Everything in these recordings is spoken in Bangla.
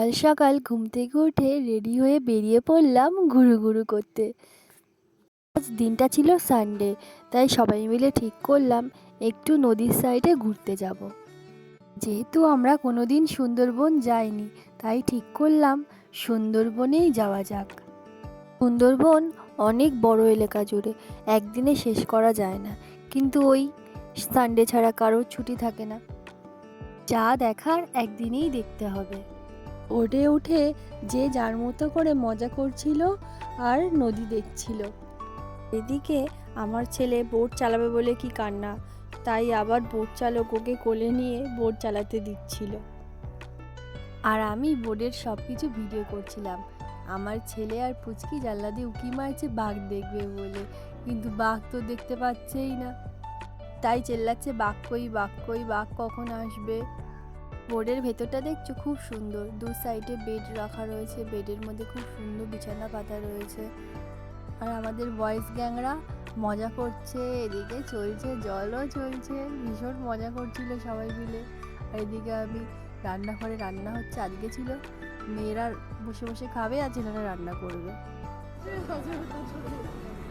কাল সকাল ঘুম থেকে উঠে রেডি হয়ে বেরিয়ে পড়লাম ঘুরু ঘুরু করতে। আজ দিনটা ছিল সানডে তাই সবাই মিলে ঠিক করলাম একটু নদীর সাইডে ঘুরতে যাব। যেহেতু আমরা কোনো দিন সুন্দরবন যাইনি, তাই ঠিক করলাম সুন্দরবনেই যাওয়া যাক। সুন্দরবন অনেক বড় এলাকা জুড়ে, একদিনে শেষ করা যায় না। কিন্তু ওই সানডে ছাড়া কারোর ছুটি থাকে না। যা দেখার একদিনেই দেখতে হবে। ওঠে উঠে যে যার মতো করে মজা করছিল আর নদী দেখছিল। এদিকে আমার ছেলে বোট চালাবে বলে কি কান্না, তাই আবার বোট চালক ওকে কোলে নিয়ে বোট চালাতে দিচ্ছিল। আর আমি বোর্ডের সব কিছু ভিডিও করছিলাম। আমার ছেলে আর পুচকি জানলা দিয়ে উকি মারছে, বাঘ দেখবে বলে। কিন্তু বাঘ তো দেখতে পাচ্ছেই না। তাই চেল্লাচ্ছে, বাঘ কই বাঘ কই, বাঘ কখন আসবে? বোর্ডের ভেতরটা দেখছ? খুব সুন্দর। দু সাইডে বেড রাখা রয়েছে। বেডের মধ্যে খুব সুন্দর বিছানা পাতা রয়েছে। আর আমাদের বয়েজ গ্যাংরা মজা করছে। এদিকে চলছে, জলও চলছে। ভীষণ মজা করছিল সবাই মিলে। আর এদিকে আমি রান্নাঘরে রান্না হচ্ছে আজকে ছিল। মেয়েরা বসে বসে খাবে আর ছেলেরা রান্না করবে।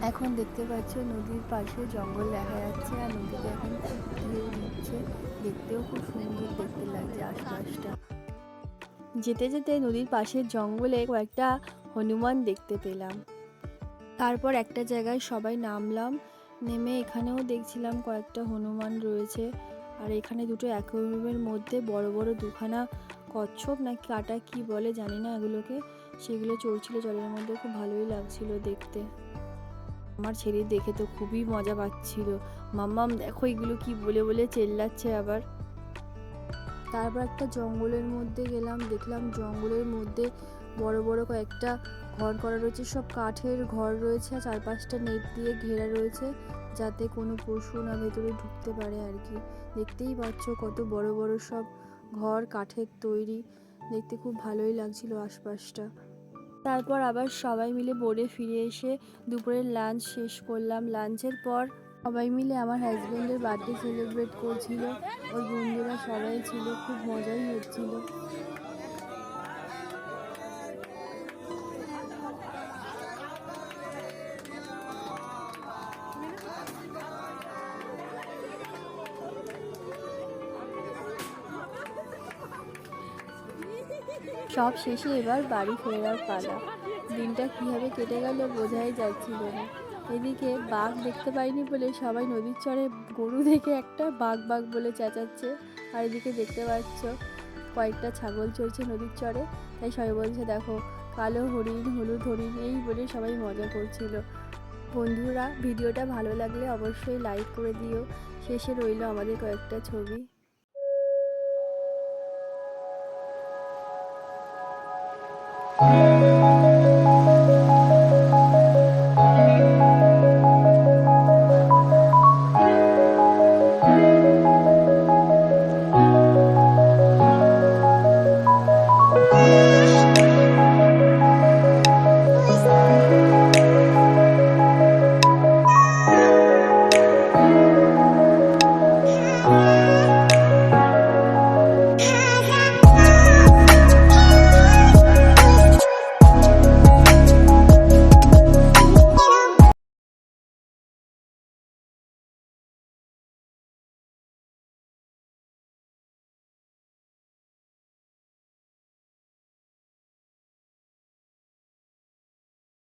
এখন দেখতে পাচ্ছ নদীর পাশে জঙ্গল দেখা যাচ্ছে। আর নদীতে এখন ঢেউ দেখতেও খুব সুন্দর যেতে যেতে নদীর পাশের জঙ্গলে কয়েকটা হনুমান দেখতে পেলাম। তারপর একটা জায়গায় সবাই নামলাম, নেমে এখানেও দেখছিলাম কয়েকটা হনুমান রয়েছে। আর এখানে দুটো অ্যাকোয়ারিয়ামের মধ্যে বড় বড় দুখানা কচ্ছপ না কাটা কি বলে জানি না এগুলোকে। সেগুলো চলছিল জলের মধ্যে, খুব ভালোই লাগছিল দেখতে। আমার ছেলে দেখে তো খুবই মজা পাচ্ছিল। মাম্মাম, দেখো এগুলো কি বলে বলে চেল্লাচ্ছে আবার। তারপর একটা জঙ্গলের মধ্যে গেলাম, দেখলাম জঙ্গলের মধ্যে বড় বড় কয়েকটা ঘর করা রয়েছে। সব কাঠের ঘর রয়েছে আর চার পাঁচটা নেট দিয়ে ঘেরা রয়েছে যাতে কোনো পশু না ভেতরে ঢুকতে পারে আর কি। দেখতেই পাচ্ছ কত বড় বড় সব ঘর, কাঠের তৈরি। দেখতে খুব ভালোই লাগছিল আশপাশটা। তারপর আবার সবাই মিলে বোর্ডে ফিরে এসে দুপুরের লাঞ্চ শেষ করলাম। লাঞ্চের পর সবাই মিলে আমার হাজব্যান্ডের বার্থডে সেলিব্রেট করছিল। ওর বন্ধুরা সবাই ছিল, খুব মজাই হচ্ছিল। সব শেষে এবার বাড়ি ফেরার পালা। দিনটা কীভাবে কেটে গেল বোঝাই যাচ্ছিল না। এদিকে বাঘ দেখতে পাইনি বলে সবাই নদীর চরে গরু দেখে একটা বাঘ বাঘ বলে চেঁচাচ্ছে। আর এদিকে দেখতে পাচ্ছ, কয়েকটা ছাগল চড়ছে নদীর চরে। তাই সবাই বলছে, দেখো, কালো হরিণ, হলুদ হরিণ, এই বলে সবাই মজা করছিল। বন্ধুরা, ভিডিওটা ভালো লাগলে অবশ্যই লাইক করে দিও। শেষে রইল আমাদের কয়েকটা ছবি। Thank